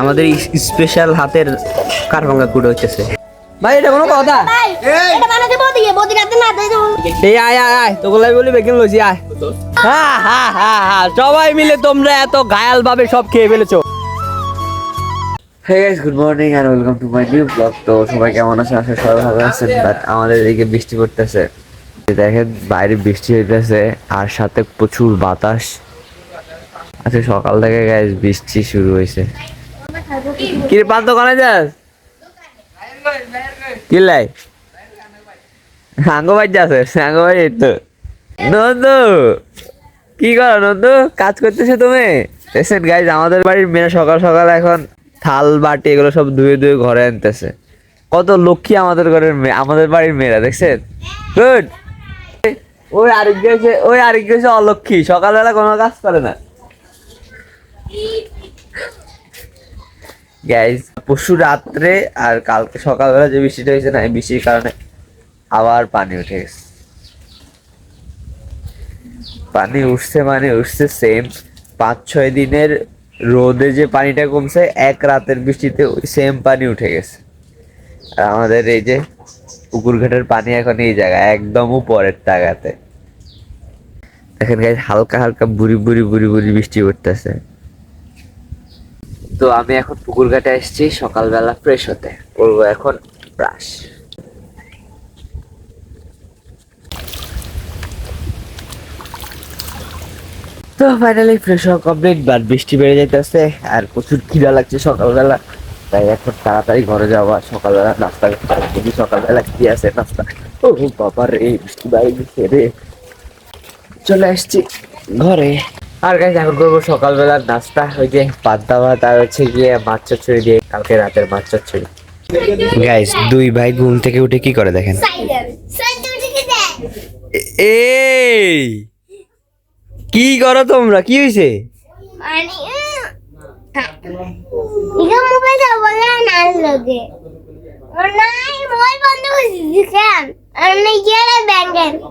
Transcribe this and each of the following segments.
আমাদের স্পেশাল হাতের কারভাঙ্গা কুড়ে হচ্ছে ভাই এটা কোনো কথা। এই! আয় আয় আয় তোগুলাই বলি লইছি আয়। হ্যাঁ হ্যাঁ হ্যাঁ হ্যাঁ সবাই মিলে তোমরা এত ঘায়াল ভাবে সব খেয়ে ফেলেছো। Hey guys good morning and welcome to my new vlog তো সবাই কেমন আছেন? আশা সবাই ভালো আছেন বাট আমাদের এদিকে বৃষ্টি পড়তেছে। দেখেন বাইরে বৃষ্টি হইতেছে আর সাথে প্রচুর বাতাস। আজকে সকাল থেকে গ্যাস বৃষ্টি শুরু হয়েছে। কি রে পান্ত কোনে যাস? কি লাই? যাচ্ছে সাঙ্গ বাড়ি তো। নন্দু, কি করো নন্দু? কাজ করতেছো তুমি? এসেন গাইজ আমাদের বাড়ির মেয়ে সকাল সকাল এখন থাল, বাটি এগুলো সব ধুয়ে ধুয়ে ঘরে আনতেছে। কত লক্ষ্মী আমাদের ঘরের মেয়ে, আমাদের বাড়ির মেয়েরা, দেখছেন? গুড ওই আরেক গেছে, ওই আরেক গেছে অলক্ষ্মী, সকালবেলা কোনো কাজ করে না। গাইজ পরশু রাত্রে আর কালকে সকালবেলা যে বৃষ্টিটা হয়েছে না, এই বৃষ্টির কারণে আবার পানি উঠে গেছে। পানি উঠছে মানে উঠছে সেম পাঁচ ছয় দিনের রোদে যে পানিটা কমছে, এক রাতের বৃষ্টিতে সেম পানি উঠে গেছে। আর আমাদের এই যে পুকুর ঘাটের পানি এখন এই জায়গায়, একদম উপরের তাগাতে। দেখেন গাইজ হালকা হালকা বুড়ি বুড়ি বুড়ি বুড়ি বৃষ্টি পড়তেছে তো আমি এখন পুকুর ঘাটে এসেছি সকালবেলা ফ্রেশ হতে। করব এখন ব্রাশ তো ফাইনালি ফ্রেশ হওয়া কমপ্লিট বাট বৃষ্টি বেড়ে যাইতেছে, আর প্রচুর খিদা লাগছে সকালবেলা। তাই এখন তাড়াতাড়ি ঘরে যাওয়া, সকালবেলা নাস্তা করতে সকালবেলা কি আছে নাস্তা? ও বাবা রে বৃষ্টি বাইরে রে। চলে আসছি ঘরে। আর গাইজ এখন করব সকালবেলার নাস্তা। ওই যে পান্তা ভাত আর হচ্ছে গিয়ে মাছ চচ্চড়ি দিয়ে কালকে রাতের মাছ চচ্চড়ি। গাইজ দুই ভাই ঘুম থেকে উঠে কি করে দেখেন? এই! কি করো তোমরা? কি হয়েছে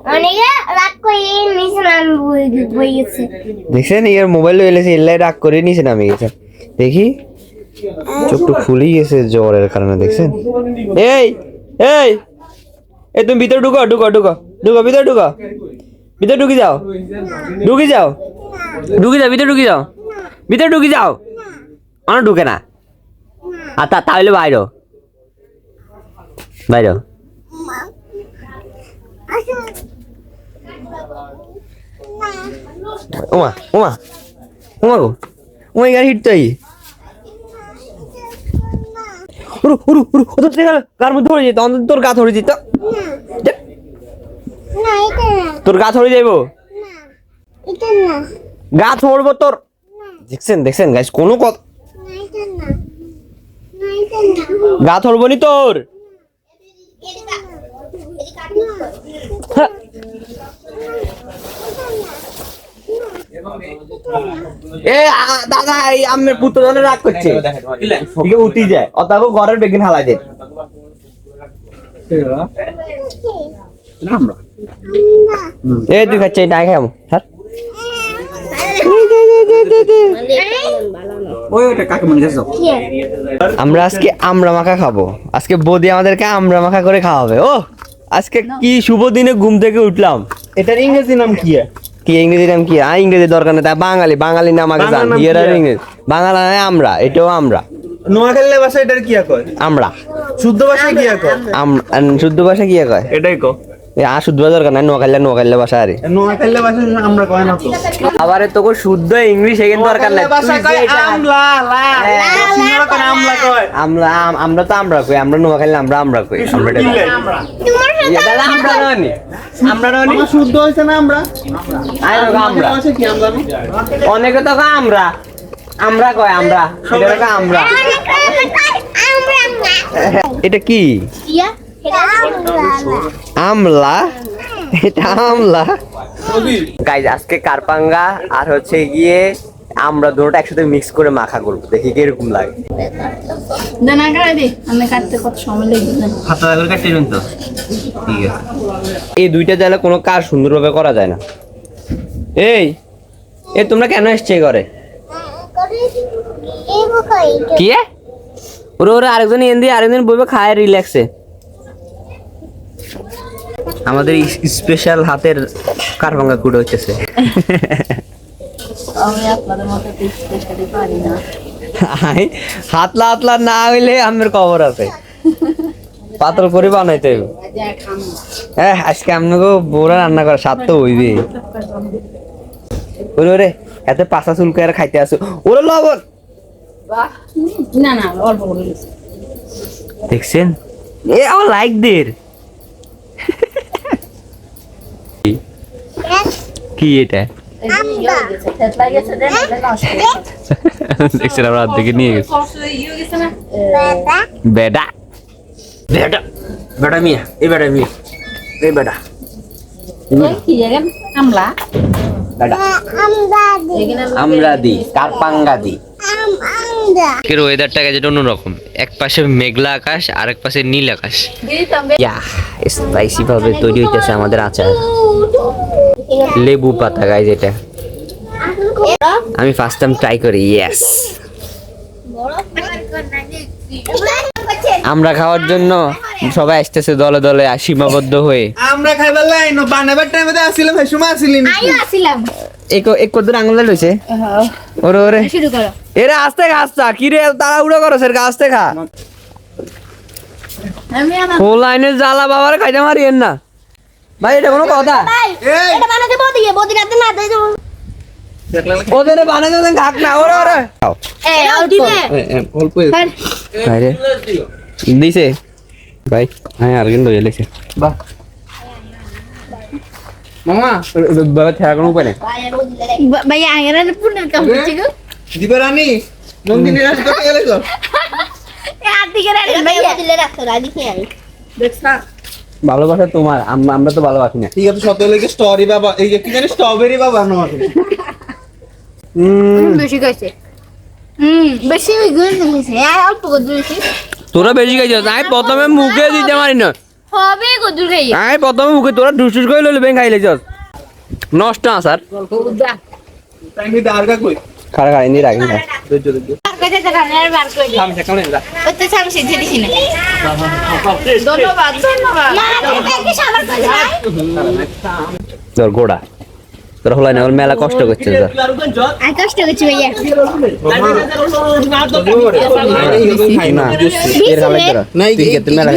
অনেকে রাগ করে নিছে আমি গেছে দেখছেন এর মোবাইল এলেছে এলাই রাগ করে নিয়েছে নামে গেছে। দেখি। চোখটা খুলেই গেছে জ্বরের কারণে দেখছেন? এই এই এই তুমি ভিতরে ঢুকো ঢুকো ঢুকো ঢুকো ভিতরে ঢুকো। ভিতরে ঢুকি যাও। ঢুকি যাও। ঢুকি যাও ভিতরে ঢুকি যাও। ভিতরে ঢুকি যাও। আমার ঢুকে না। আর তা তাহলে বাইরো। বাইরো। ওমা ওমা ওমা গো ওমা গাড়ি হিটতাই উরু উরু উরু ওদের থেকে গার মধ্যে ধরে যেত অন্তত তোর গা ধরে যেত। তোর গা ধরে যাইবো? গা ধরবো তোর। দেখছেন দেখছেন গাইস কোনো কথা গা ধরবো নি তোর। এ দাদা এই পুত্র জনে রাগ করছে। উঠি যায়। অতাকো ঘরের বেগিন হালাই দে। এ তুই খাচ্ছে এটা খাই আমি। স্যার আমরা আজকে আমরা মাখা খাব। আজকে বৌদি আমাদেরকে আমরা মাখা করে খাওয়াবে। ও! আজকে কি শুভ দিনে ঘুম থেকে উঠলাম? এটার ইংরেজি নাম কি কি ইংরেজি নাম কি আর ইংরেজি দরকার নেই তাই বাঙালি বাঙালি নাম আগে জান ইয়ার আর ইংরেজি। বাংলা নয় আমরা এটাও আমরা। নোয়াখালী ভাষা এটার কি কয়? আমরা। শুদ্ধ ভাষা কি কয়? আম- শুদ্ধ ভাষা কি কয়? এটাই কো এ আর শুদ্ধ দরকার নাই ভাষা আরে। নোয়াখালী ভাষা আমরা কয় না তো? আবার তোকে শুদ্ধ ইংলিশ এখানে দরকার নাই। নোয়াখালী ভাষা কয় আমলা লা সিঙ্গারা কয় আমলা কয়? আমরা আমরা তো আমরা কই আমরা নোয়াখালী আমরা আমরা কই আমরা এটা- আমরা আমরা শুদ্ধ হইছে না আমরা? আয় আমরা। কি অনেকে তো আমরা। আমরা কয় আমরা। এটা আমরা এটা কি? ইয়া। আমলা? এটা আমলা? গাইজ আজকে কারপাঙ্গা আর হচ্ছে গিয়ে আমরা দুটোটা একসাথে মিক্স করে মাখা করব। দেখি কি কীরকম লাগে। দানা কাটা দে। আমি কাটতে কত সময় লেগে যায়। হাতা করে কাটতে দিন তো। ঠিক আছে। এই দুইটা জায়গা কোনো কাজ সুন্দরভাবে করা যায় না। এই এ তোমরা কেন এসছে এই ঘরে? কি? ওরে ওরে আরেকজন এন দিয়ে আরেকজন বইবে খায় রিল্যাক্সে আমাদের স্পেশাল হাতের কারভাঙ্গা কুড়ে হইতেছে। আমি আপনাদের মতো স্পেশালি পারি না। হাতলা হাতলা না হইলে আমার খবর আছে। পাতল করে বানাইতে হইব। হ্যাঁ আজকে আপনাকে বউরা রান্না করে স্বাদ তো হইবে ওরে ওরে এত পাশা চুলকে আর খাইতে আসো। ওরে লবণ! না না অল্প দেখছেন? এ আমার লাইক দের কি এটা এই যে ইয়ে হয়ে গেছে, থেতলা গেছে, দেন, এটা নষ্ট হয়ে এটা? দেখছেন আমরা হাত থেকে নিয়ে গেছি। বেডা। বেডা। বেডা মিয়া এই বেডা মিয়া এই বেডা। এই আমলা। আমরা দি কারপাঙ্গা দি ওয়েদারটা গেছে অন্যরকম। এক পাশে মেঘলা আকাশ আর এক পাশে নীল আকাশ। ইয়া স্পাইসি ভাবে তৈরি হইতেছে আমাদের আচার। লেবু পাতা গাইজ এটা। আমি ফার্স্ট টাইম ট্রাই করি ইয়েস আমরা খাওয়ার জন্য সবাই আসতেছে দলে দলে সীমাবদ্ধ হয়ে। আমরা খাইবার লাইন বানাবার টাইমে সেই সময় আসিলাম। এক এক কত আঙুল লইছে। ওরে ওরে। শুরু করো এরা আস্তে খা আস্তে খা। কি রে তাড়াহুড়ো করো স্যার আস্তে খা। ও লাইনে জ্বালা বাবার খাইতে মারিয়েন না। ভাই এটা কোনো কথা। ভাই এটা বানাতে বদি বদি রাতে না দেই ওদের বানাতে দেন খাক না ওরে ওরে। এ দিবে। অল্প দিছে। ভাই হ্যাঁ আর কিন্তু বাহ। মামা বাবা ছাড়া কোনো উপায় নেই। ভাই আগের পুনের কাম করছি গো। দিবে রানী নন্দিনী রাজ করতে গেলে দেখছা? ভালোবাসা তোমার আম- আমরা তো ভালোবাসি না। ঠিক আছে সত লেগে স্টরি বাবা এই যে কি জানি স্ট্রবেরি বাবা উম, বেশি কইছে হুম বেশি গুণ হইছে আর অল্প করে তোরা বেশি খাইছিস আমি প্রথমে মুখে দিতে পারি না। হবে গদুর খাই আই প্রথমে মুখে তোরা ঢুসুস করে লইলে বেং খাই যাস নষ্ট না স্যার। টাইম দারগা কই খারা খাই ইনি রাখি না ধৈর্য ধৈর্য বার কইতে তো কানের বার কই দি সামনে সামনে যা ওই তো সামনে সিদ্ধি দিছি না ধন্যবাদ ধন্যবাদ না কি সাবার কই গোড়া তোর হলাই না মেলা কষ্ট করছে স্যার আই কষ্ট করছি ভাইয়া। না এর খালাই তোরা নাই তুই খেতে মেলা।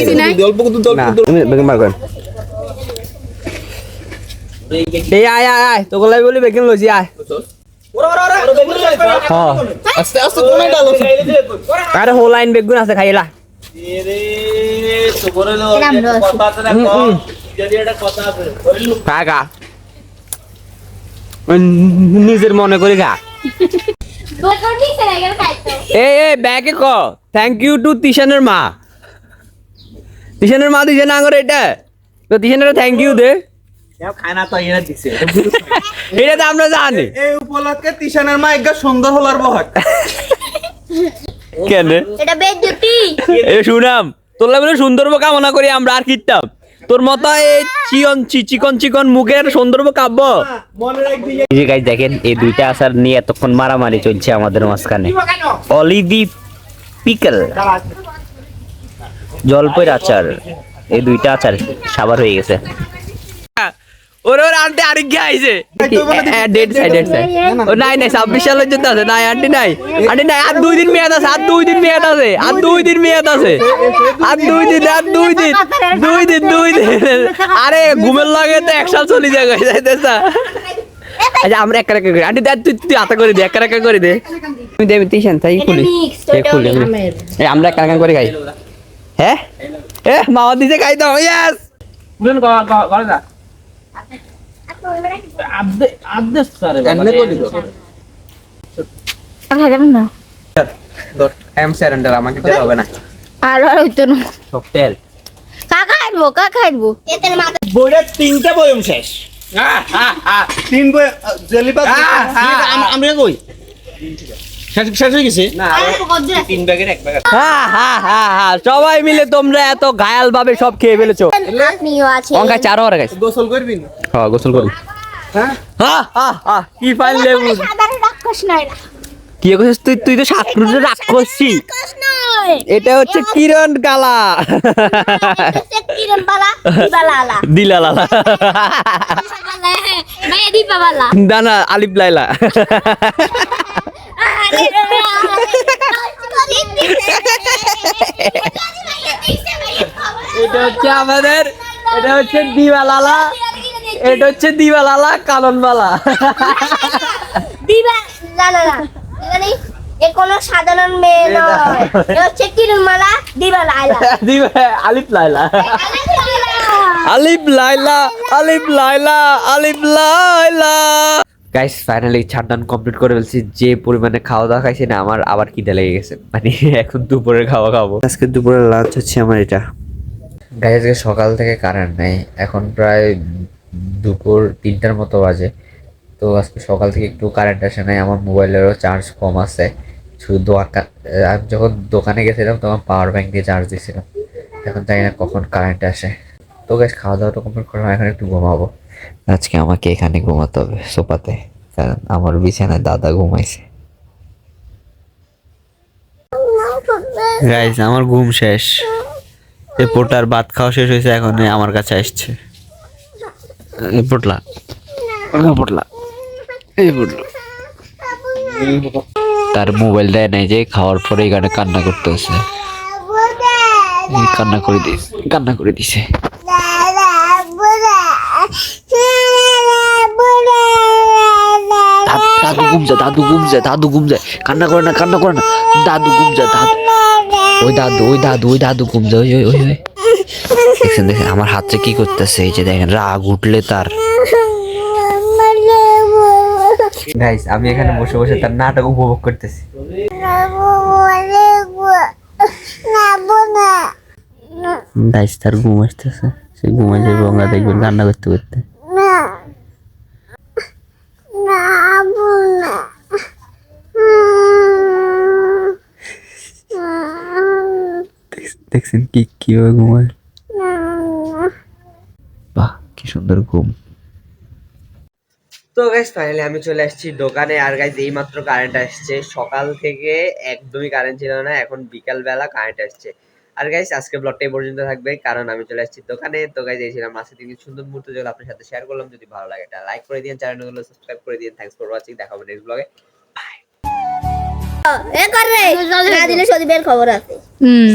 অল্প কত তুমি বেগম বার করেন। এই আয় আয় আয় তোকে লাই বলি বেগম লইছি আয়। হ্যাঁ। আস্তে আস্তে কোনে ডালো আরে বেগুন আছে খাইলা নিজের মনে করে গা। এই এই ব্যাকে ক। থ্যাংক ইউ টু তিশানের মা। তিশানের মা দিছে না করে এটা? তো তিশানের থ্যাংক ইউ দে। খানা তো এনে দিছে। এটা তো আমরা জানি। এই উপলক্ষে তিশানের মা সুন্দর হলার বহাক কেন? এটা বেজুতি এ শুনাম। তোর বলে সুন্দর কামনা করি আমরা আর কিতাম তোর মতো এই চিকন চিকন চিকন মুখের সৌন্দর্য কাব্য? মনে এই যে গাইজ দেখেন এই দুইটা আসার নিয়ে এতক্ষণ মারামারি চলছে আমাদের মাঝখানে। অলিভি পিকল জলপের আচার। এই দুইটা আচার সাবার হয়ে গেছে। ওরে ওর আন্টি আরেক গে আইছে ডেড সাইড ডেড সাইড ও নাই নাই ছাব্বিশ সালের জন্য আছে। নাই আন্টি নাই। আন্টি নাই আর দুই দিন মেয়াদ আছে আর দুই দিন মেয়াদ আছে আর দুই দিন মেয়াদ আছে। আর দুই দিন আর দুই দিন দুই দিন দুই দিন। আরে ঘুমের লাগে তো এক সাল চলে যায় যাইতেছে? আচ্ছা আমরা একা একা করি আন্টি দেখ তুই তুই হাতে করে দে একা একা করে দে। তুমি দেবি তুই শান্ত তাই খুলি খুলি। আমরা। একা একা করে খাই। হ্যাঁ? এ মামা দিছে গাই দাও ইয়েস এনে করি আর হইতো না। সব তেল। কা খাইবো কা খাইবো এতের মাথা বইটা তিনটা বয়ম শেষ। তিন বই জেলিপা আমরা কই? শেষ হয়ে গেছে? না তিন ব্যাগের এক ব্যাগ হ্যাঁ হ্যাঁ হ্যাঁ হ্যাঁ সবাই মিলে তোমরা এত ঘায়াল ভাবে সব খেয়ে ফেলেছো। আপনিও আছে। অঙ্কা চারো হরে গেছে গোসল করবি হ্যাঁ গোসল হ্যাঁ? কি রাক্ষস কি করছিস তুই? তুই তো সাতক্ষীরা রাগ করছিস এটা হচ্ছে কিরণ কালা। কিরণ বালা বালা দিলা লালা। ভাইয়া দানা আলিফ লাইলা। এটা হচ্ছে আমাদের এটা হচ্ছে দিবা লালা এটা হচ্ছে দিবা লালা কানন দিবা না না না এ কোনো সাধারণ মেয়ে নয়। এ হচ্ছে কিরণ দিবা লাইলা দিবা আলিফ লাইলা। আলিফ লাইলা আলিফ লাইলা আলিফ লাইলা। গাইস ফাইনালি ছাড়দান কমপ্লিট করে ফেলছি। যে পরিমাণে খাওয়া দাওয়া খাইছি না আমার আবার খিদে লেগে গেছে। মানে এখন দুপুরের খাওয়া খাব। আজকে দুপুরের লাঞ্চ হচ্ছে আমার এটা। গাইস আজকে সকাল থেকে কারেন্ট নেই। এখন প্রায় দুপুর তিনটার মতো বাজে। তো আজকে সকাল থেকে একটু কারেন্ট আসে নাই। আমার মোবাইলেরও চার্জ কম আছে। শুধু দোকা আমি যখন দোকানে গেছিলাম তখন পাওয়ার ব্যাংক দিয়ে চার্জ দিয়েছিলাম। এখন জানি না কখন কারেন্ট আসে। তো গাছ খাওয়া দাওয়াটা কমপ্লিট করলাম এখন একটু ঘুমাবো। আজকে আমাকে এখানে ঘুমাতে হবে সোফাতে কারণ আমার বিছানায় দাদা ঘুমাইছে। গাইস আমার ঘুম শেষ। এ পোটার ভাত খাওয়া শেষ হয়েছে এখন আমার কাছে আসছে। এই পোটলা। ওটা পোটলা। এই পোটলা। তার মোবাইল দেয় নাই যে খাওয়ার পরে এখানে কান্না করতে হচ্ছে কান্না করে দিস কান্না করে দিছে দাদু দাদু ঘুম দাদু যায় দাদু ঘুম কান্না করে না কান্না করে না। দাদু যায় দাদু। ওই দাদু ওই দাদু ওই দাদু ঘুম ওই ওই ওই। দেখছেন দেখেন আমার হাতে কি করতেছে এই যে দেখেন রাগ উঠলে তার। গাইস আমি এখানে বসে বসে তার নাটক উপভোগ করতেছি। গাইস তার ঘুম আসতেছে। সে ঘুমাই যাবে আমরা দেখবেন কান্না করতে করতে। দেখছেন? কি কীভাবে ঘুমায়? বাহ কি সুন্দর ঘুম। তো গাইস ফাইনালি আমি চলে আসছি দোকানে। আর গাইস এই মাত্র কারেন্ট আসছে। সকাল থেকে একদমই কারেন্ট ছিল না এখন বিকাল বেলা কারেন্ট আসছে। আর গাইস আজকে ব্লগটা এই পর্যন্ত থাকবে কারণ আমি চলে আসছি দোকানে। তো গাইস এই ছিলাম আজকে থেকে সুন্দর মুহূর্ত। যেগুলো আপনার সাথে শেয়ার করলাম যদি ভালো লাগে এটা লাইক করে দিন চ্যানেলগুলো সাবস্ক্রাইব করে দিন থ্যাঙ্কস ফর ওয়াচিং দেখাবো নেক্সট ব্লগে এ করে না দিলে সদীপের খবর আছে। হুম।